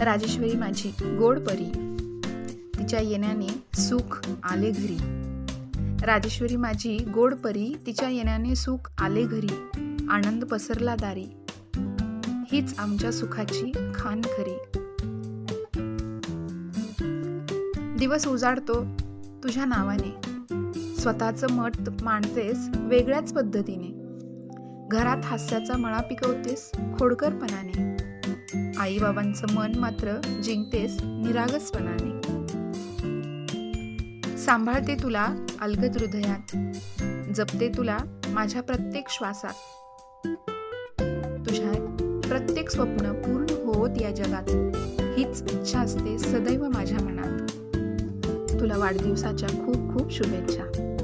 राजेश्वरी माझी गोड परी. तिच्या येण्याने सुख आले घरी. राजेश्वरी माझी गोड परी तिच्या येण्याने सुख आले घरी. आनंद पसरला दारी. हीच आमच्या सुखाची खान खरी. दिवस उजाडतो तुझ्या नावाने. स्वतःचं मत मांडतेस वेगळ्याच पद्धतीने. घरात हास्याचा मळा पिकवतेस खोडकरपणाने. आईबाबांचं मन मात्र जिंकतेस निरागसपणाने. सांभाळते तुला अलगद हृदयात. जपते तुला माझ्या प्रत्येक श्वासात. तुझ्या प्रत्येक स्वप्न पूर्ण होत या जगात. हीच इच्छा असते सदैव माझ्या मनात. तुला वाढदिवसाच्या खूप खूप शुभेच्छा.